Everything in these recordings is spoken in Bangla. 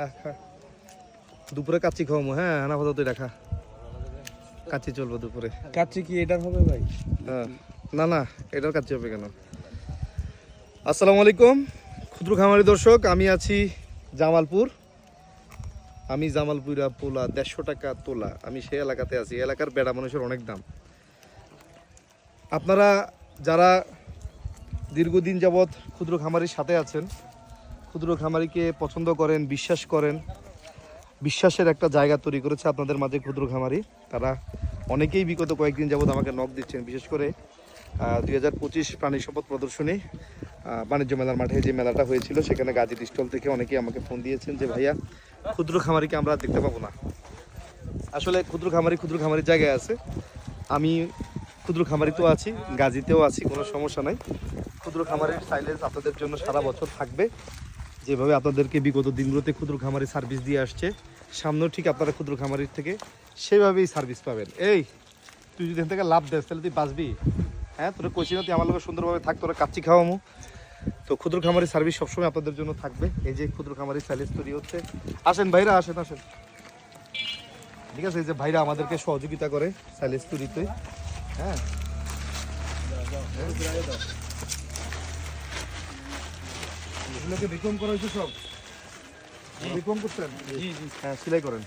খা খা দুপুরে কাচ্চি খাওয়ামো হ্যাঁ আপাতত এটা খা কাচ্চি চলবো দুপুরে। কাচ্চি কি এটার হবে ভাই? হ্যাঁ না না এটার কাচ্চি হবে কেন? আসসালামু আলাইকুম ক্ষুদ্র খামারি দর্শক আমি আছি জামালপুর। আমি জামালপুরা পোলা দেড়শো টাকা তোলা। আমি সেই এলাকাতে আছি এলাকার বেড়া মানুষের অনেক দাম। আপনারা যারা দীর্ঘদিন যাবৎ ক্ষুদ্র খামারির সাথে আছেন ক্ষুদ্র খামারিকে পছন্দ করেন, বিশ্বাস করেন, বিশ্বাসের একটা জায়গা তৈরি করেছে আপনাদের মাঝে ক্ষুদ্র খামারি। তারা অনেকেই বিগত কয়েকদিন যাবৎ আমাকে নখ দিচ্ছেন, বিশেষ করে দুই হাজার পঁচিশ প্রাণী সম্পদ প্রদর্শনী বাণিজ্য মেলার মাঠে যে মেলাটা হয়েছিল, সেখানে গাজী স্টল থেকে অনেকেই আমাকে ফোন দিয়েছেন যে, ভাইয়া, ক্ষুদ্র খামারিকে আমরা দেখতে পাবো না। আসলে ক্ষুদ্র খামারি ক্ষুদ্র খামারির জায়গায় আছে। আমি ক্ষুদ্র খামারিতেও আছি, গাজীতেও আছি, কোনো সমস্যা নাই। ক্ষুদ্র খামারের সাইলেন্স আপনাদের জন্য সারা বছর থাকবে। যেভাবে আপনাদেরকে বিগত দিনগুলোতে ক্ষুদ্র খামারি সার্ভিস দিয়ে আসছে। সামনেও ঠিক আপনারা ক্ষুদ্র খামারির থেকে সেভাবেই সার্ভিস পাবেন। এই, তুই যদি এখান থেকে লাভ দেস, তাহলে তুই বাঁচবি। হ্যাঁ তোরা না, তুই আমার লোকের সুন্দরভাবে থাক, তোরা কাচ্চি খাওয়ামো তো ক্ষুদ্র খামারি সার্ভিস সবসময় আপনাদের জন্য থাকবে। এই যে ক্ষুদ্র খামারি সার্ভিস তৈরি হচ্ছে। আসেন ভাইরা, আসেন আসেন। ঠিক আছে, এই যে ভাইরা আমাদেরকে সহযোগিতা করে সাইলেন্স তৈরিতে। হ্যাঁ। এগুলোকে বিক্রম করা হয়েছে সব? বিক্রম করছেন হ্যাঁ সেলাই করেন।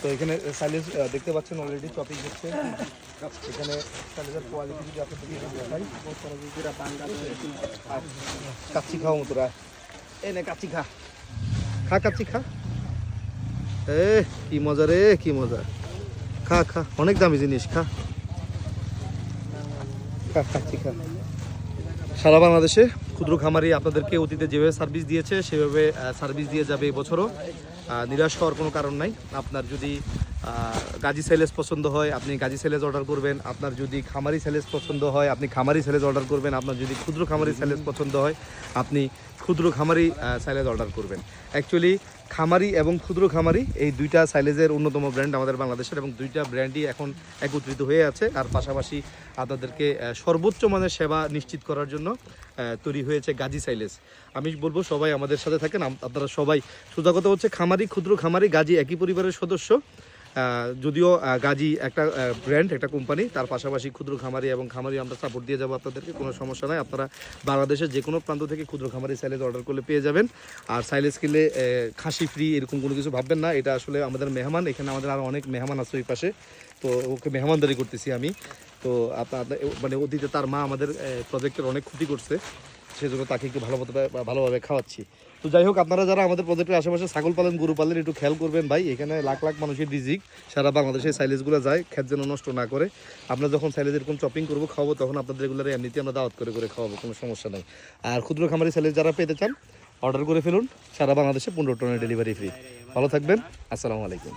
তো এখানে সাইলেন্স দেখতে পাচ্ছেন অলরেডি চপিং হচ্ছে। এখানে সাইলেন্সের কোয়ালিটি যদি আপনাদেরকে একটু দেখাই কাচ্চি খাও তোরা এই নে কাচ্চি খা। খা কাচ্চি খা। এ কি মজা রে কি মজা। খা খা অনেক দামি জিনিস খা। খা কাচ্চি খা। সারা বাংলাদেশে ক্ষুদ্র খামারি আপনাদেরকে অতীতে যেভাবে সার্ভিস দিয়েছে, সেভাবে সার্ভিস দিয়ে যাবে এবছরও। নিরাশ হওয়ার কোনো কারণ নাই। আপনার যদি গাজী সেলেস পছন্দ হয় আপনি গাজী সেলেস অর্ডার করবেন। আপনার যদি খামারি সেলেস পছন্দ হয় আপনি খামারি সেলেস অর্ডার করবেন। আপনার যদি ক্ষুদ্র খামারি সেলেস পছন্দ হয় আপনি ক্ষুদ্র খামারি সাইলেজ অর্ডার করবেন। অ্যাকচুয়ালি খামারি এবং ক্ষুদ্র খামারি এই দুইটা সাইলেজের অন্যতম ব্র্যান্ড আমাদের বাংলাদেশের এবং দুইটা ব্র্যান্ডই এখন একত্রিত হয়ে আছে। আর পাশাপাশি আপনাদেরকে সর্বোচ্চ মানের সেবা নিশ্চিত করার জন্য তৈরি হয়েছে গাজী সাইলেজ আমি বলব সবাই আমাদের সাথে থাকেন। আপনারা সবাই সোজা কথা হচ্ছে খামারি ক্ষুদ্র খামারি গাজী একই পরিবারের সদস্য। যদিও গাজী একটা ব্র্যান্ড একটা কোম্পানি তার পাশাপাশি ক্ষুদ্র খামারি এবং খামারি আমরা সাপোর্ট দিয়ে যাব আপনাদেরকে, কোনো সমস্যা নাই। আপনারা বাংলাদেশের যে কোনো প্রান্ত থেকে ক্ষুদ্র খামারি সাইলেজ অর্ডার করলে পেয়ে যাবেন। আর সাইলেজ কিনলে খাসি ফ্রি এরকম কোনো কিছু ভাববেন না। এটা আসলে আমাদের মেহমান, এখানে আমাদের আরও অনেক মেহমান আছে ওই পাশে। তো ওকে মেহমানদারি করতেছি আমি। তো আপনার মানে অতীতে তার মা আমাদের প্রজেক্টের অনেক ক্ষতি করছে। সেজন্য তাকে একটু ভালোভাবে ভালোভাবে খাওয়াচ্ছি। তো যাই হোক, আপনারা যারা আমাদের প্রজেক্টের আশেপাশে ছাগল পালন, গরু পালন একটু খেয়াল করবেন ভাই, এখানে লাখ লাখ মানুষের রিজিক। সারা বাংলাদেশে সাইলেজগুলো যায় খেত যেন নষ্ট না করে। আমরা যখন সাইলেজ এরকম চপিং করব, খাওয়াবো, তখন আপনাদের রেগুলার এমনিতে আমরা দাওয়াত করে করে খাওয়াবো, কোনো সমস্যা নেই। আর ক্ষুদ্র খামারি সাইলেজ যারা পেতে চান অর্ডার করে ফেলুন। সারা বাংলাদেশে পনেরো টনের ডেলিভারি ফ্রি ভালো থাকবেন, আসসালামু আলাইকুম।